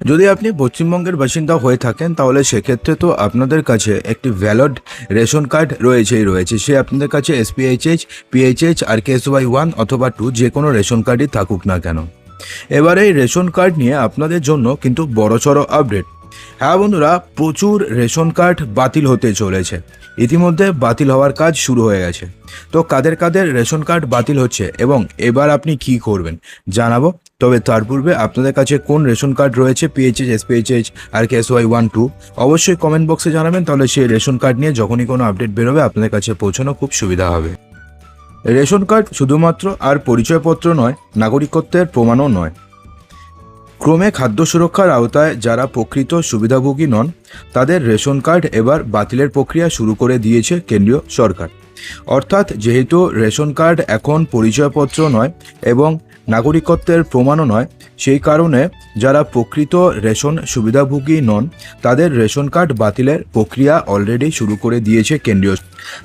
যদি আপনি পশ্চিমবঙ্গের বাসিন্দা হয়ে থাকেন, তাহলে সেক্ষেত্রে তো আপনাদের কাছে একটি ভ্যালড রেশন কার্ড রয়েছেই রয়েছে। সে আপনাদের কাছে এসপিএইচএইচ পিএইচএইচ আর কেএসওয়াই ওয়ান অথবা টু যে কোনো রেশন কার্ডই থাকুক না কেন। এবার এই রেশন কার্ড নিয়ে আপনাদের জন্য কিন্তু বড়সড় আপডেট হ্যাঁ বন্ধুরা, প্রচুর রেশন কার্ড বাতিল হতে চলেছে। ইতিমধ্যে বাতিল হওয়ার কাজ শুরু হয়ে গেছে। তো কাদের কাদের রেশন কার্ড বাতিল হচ্ছে এবং এবার আপনি কি করবেন জানাব। তবে তার পূর্বে আপনাদের কাছে কোন রেশন কার্ড রয়েছে PHS SPHH R K S Y one two অবশ্যই কমেন্ট বক্সে জানাবেন, তাহলে সেই রেশন কার্ড নিয়ে যখনই কোনো আপডেট বেরোবে, আপনাদের কাছে পৌঁছানো খুব সুবিধা হবে। রেশন কার্ড শুধুমাত্র আর পরিচয়পত্র নয়, নাগরিকত্বের প্রমাণও নয়। ক্রমে খাদ্য সুরক্ষার আওতায় যারা প্রকৃত সুবিধাভোগী নন, তাদের রেশন কার্ড এবার বাতিলের প্রক্রিয়া শুরু করে দিয়েছে কেন্দ্রীয় সরকার। অর্থাৎ যেহেতু রেশন কার্ড এখন পরিচয়পত্র নয় এবং নাগরিকত্বের প্রমাণও নয়, সেই কারণে যারা প্রকৃত রেশন সুবিধাভোগী নন, তাদের রেশন কার্ড বাতিলের প্রক্রিয়া অলরেডি শুরু করে দিয়েছে কেন্দ্রীয়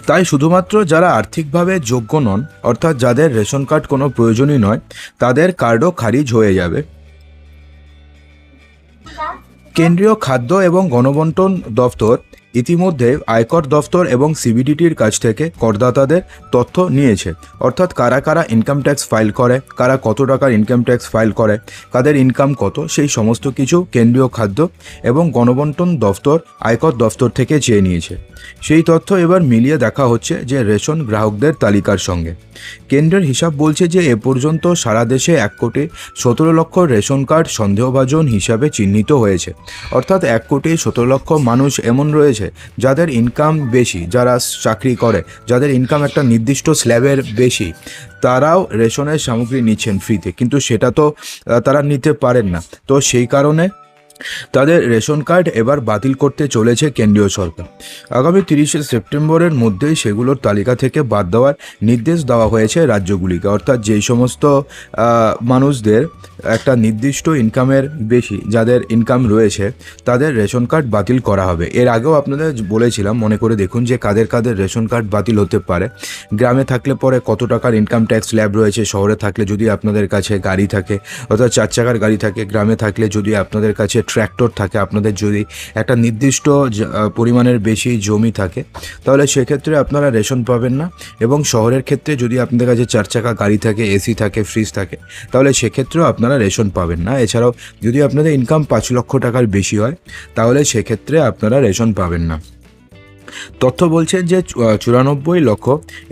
তাই শুধুমাত্র যারা আর্থিকভাবে যোগ্য নন, অর্থাৎ যাদের রেশন কার্ড কোনো প্রয়োজনই নয়, তাদের কার্ডও খারিজ হয়ে যাবে। কেন্দ্রীয় খাদ্য এবং গণবন্টন দফতর ইতিমধ্যে আয়কর দফতর এবং সিবিডিটির কাছ থেকে করদাতাদের তথ্য নিয়েছে। অর্থাৎ কারা কারা ইনকাম ট্যাক্স ফাইল করে, কারা কত টাকার ইনকাম ট্যাক্স ফাইল করে, কাদের ইনকাম কত, সেই সমস্ত কিছু কেন্দ্রীয় খাদ্য এবং গণবন্টন দফতর আয়কর দফতর থেকে চেয়ে নিয়েছে। সেই তথ্য এবার মিলিয়ে দেখা হচ্ছে যে রেশন গ্রাহকদের তালিকার সঙ্গে। কেন্দ্রের হিসাব বলছে যে এ পর্যন্ত সারা দেশে এক কোটি সতেরো লক্ষ রেশন কার্ড সন্দেহভাজন হিসাবে চিহ্নিত হয়েছে। অর্থাৎ এক কোটি সতেরো লক্ষ মানুষ এমন রয়েছে যাদের ইনকাম বেশি, যারা চাকরি করে, যাদের ইনকাম একটা নির্দিষ্ট স্ল্যাবের বেশি। তারাও রেশনের সামগ্রী নিচ্ছেন ফ্রিতে কিন্তু সেটা তো তারা নিতে পারেন না। তো সেই কারণে তাদের রেশন কার্ড এবার বাতিল করতে চলেছে কেন্দ্রীয় সরকার। আগামী তিরিশে সেপ্টেম্বরের মধ্যেই সেগুলোর তালিকা থেকে বাদ দেওয়ার নির্দেশ দেওয়া হয়েছে রাজ্যগুলিকে। অর্থাৎ যেই সমস্ত মানুষদের একটা নির্দিষ্ট ইনকামের বেশি, যাদের ইনকাম রয়েছে, তাদের রেশন কার্ড বাতিল করা হবে। এর আগেও আপনাদের বলেছিলাম, মনে করে দেখুন যে কাদের কাদের রেশন কার্ড বাতিল হতে পারে। গ্রামে থাকলে পরে কত টাকার ইনকাম ট্যাক্স ল্যাব রয়েছে, শহরে থাকলে যদি আপনাদের কাছে গাড়ি থাকে, অর্থাৎ চার চাকার গাড়ি থাকে, গ্রামে থাকলে যদি আপনাদের কাছে ট্র্যাক্টর থাকে, আপনাদের যদি একটা নির্দিষ্ট পরিমাণের বেশি জমি থাকে, তাহলে সেক্ষেত্রে আপনারা রেশন পাবেন না এবং শহরের ক্ষেত্রে যদি আপনাদের কাছে চার চাকা গাড়ি থাকে, এসি থাকে, ফ্রিজ থাকে, তাহলে সেক্ষেত্রেও আপনারা রেশন পাবেন না। এছাড়াও যদি আপনাদের ইনকাম পাঁচ লক্ষ টাকার বেশি হয়, তাহলে সেক্ষেত্রে আপনারা রেশন পাবেন না। তথ্য বলছে যে চুরানব্বই লক্ষ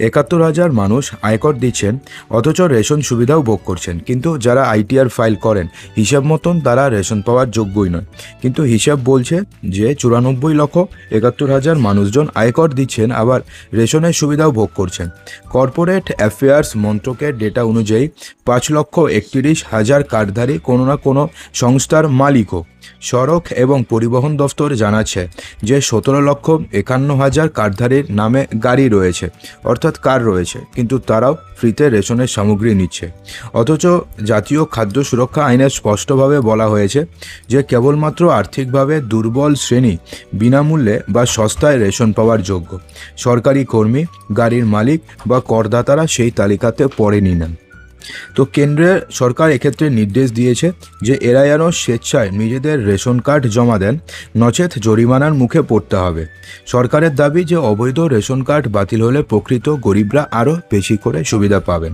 একাত্তর হাজার মানুষ আয়কর দিচ্ছেন, অথচ রেশন সুবিধাও ভোগ করছেন। কিন্তু যারা আইটিআর ফাইল করেন, হিসাব মতন তারা রেশন পাওয়ার যোগ্যই নয়। কিন্তু হিসাব বলছে যে চুরানব্বই লক্ষ একাত্তর হাজার মানুষজন আয়কর দিচ্ছেন, আবার রেশনের সুবিধাও ভোগ করছেন। কর্পোরেট অ্যাফেয়ার্স মন্ত্রকের ডেটা অনুযায়ী পাঁচ লক্ষ একত্রিশ হাজার কার্ডধারী কোনো না কোনো সংস্থার মালিকও। সড়ক এবং পরিবহন দফতর জানাচ্ছে যে সতেরো লক্ষ একান্ন হাজার কার্ডধারীর নামে গাড়ি রয়েছে, অর্থাৎ কার রয়েছে, কিন্তু তারাও ফ্রিতে রেশনের সামগ্রী নিচ্ছে। অথচ জাতীয় খাদ্য সুরক্ষা আইনে স্পষ্টভাবে বলা হয়েছে যে কেবলমাত্র আর্থিকভাবে দুর্বল শ্রেণি, বিনামূল্যে বা সস্তায় রেশন পাওয়ার যোগ্য। সরকারি কর্মী, গাড়ির মালিক বা করদাতারা সেই তালিকাতে পড়েনি না তো কেন্দ্রের সরকার এক্ষেত্রে নির্দেশ দিয়েছে যে এরা যেন স্বেচ্ছায় নিজেদের রেশন কার্ড জমা দেন, নচেত জরিমানার মুখে পড়তে হবে। সরকারের দাবি যে অবৈধ রেশন কার্ড বাতিল হলে প্রকৃত গরিবরা আরও বেশি করে সুবিধা পাবেন।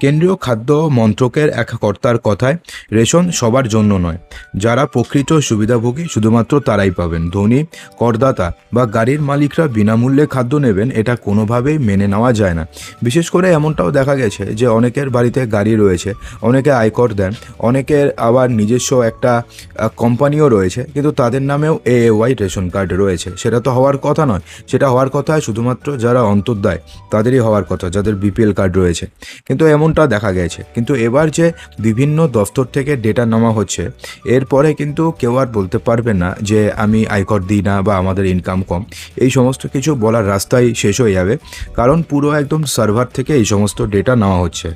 কেন্দ্রীয় খাদ্য মন্ত্রকের এক কর্তার কথায়, রেশন সবার জন্য নয়। যারা প্রকৃত সুবিধাভোগী, শুধুমাত্র তারাই পাবেন। ধনী, করদাতা বা গাড়ির মালিকরা বিনামূল্যে খাদ্য নেবেন, এটা কোনোভাবেই মেনে নেওয়া যায় না। বিশেষ করে এমনটাও দেখা গেছে যে অনেকের বাড়িতে গাড়ি রয়েছে, অনেকে আয়কর দেন, অনেকের আবার নিজস্ব একটা কোম্পানিও রয়েছে, কিন্তু তাদের নামেও এ ওয়াই রেশন কার্ড রয়েছে। সেটা তো হওয়ার কথা নয়। সেটা হওয়ার কথা শুধুমাত্র যারা অন্তর্দায়, তাদেরই হওয়ার কথা, যাদের বিপিএল কার্ড রয়েছে। কিন্তু এমনটা দেখা গেছে। কিন্তু এবার যে বিভিন্ন দফতর থেকে ডেটা নেওয়া হচ্ছে, এরপরে কিন্তু কেউ আর বলতে পারবে না যে আমি আয়কর দিই না বা আমাদের ইনকাম কম। এই সমস্ত কিছু বলার রাস্তাই শেষ হয়ে যাবে। কারণ পুরো একদম সার্ভার থেকে এই সমস্ত ডেটা নেওয়া হচ্ছে।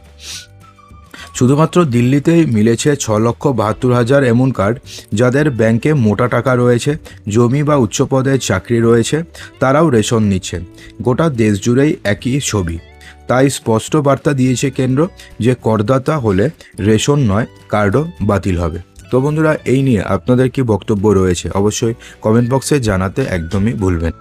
শুধুমাত্র দিল্লিতেই মিলেছে ছ লক্ষ বাহাত্তর হাজার এমন কার্ড যাদের ব্যাংকে মোটা টাকা রয়েছে, জমি বা উচ্চ পদের চাকরি রয়েছে, তারাও রেশন নিচ্ছে। গোটা দেশ জুড়েই একই ছবি। তাই স্পষ্ট বার্তা দিয়েছে কেন্দ্র যে করদাতা হলে রেশন নয়, কার্ডও বাতিল হবে। তো বন্ধুরা, এই নিয়ে আপনাদের কি বক্তব্য রয়েছে? অবশ্যই কমেন্ট বক্সে জানাতে একদমই ভুলবেন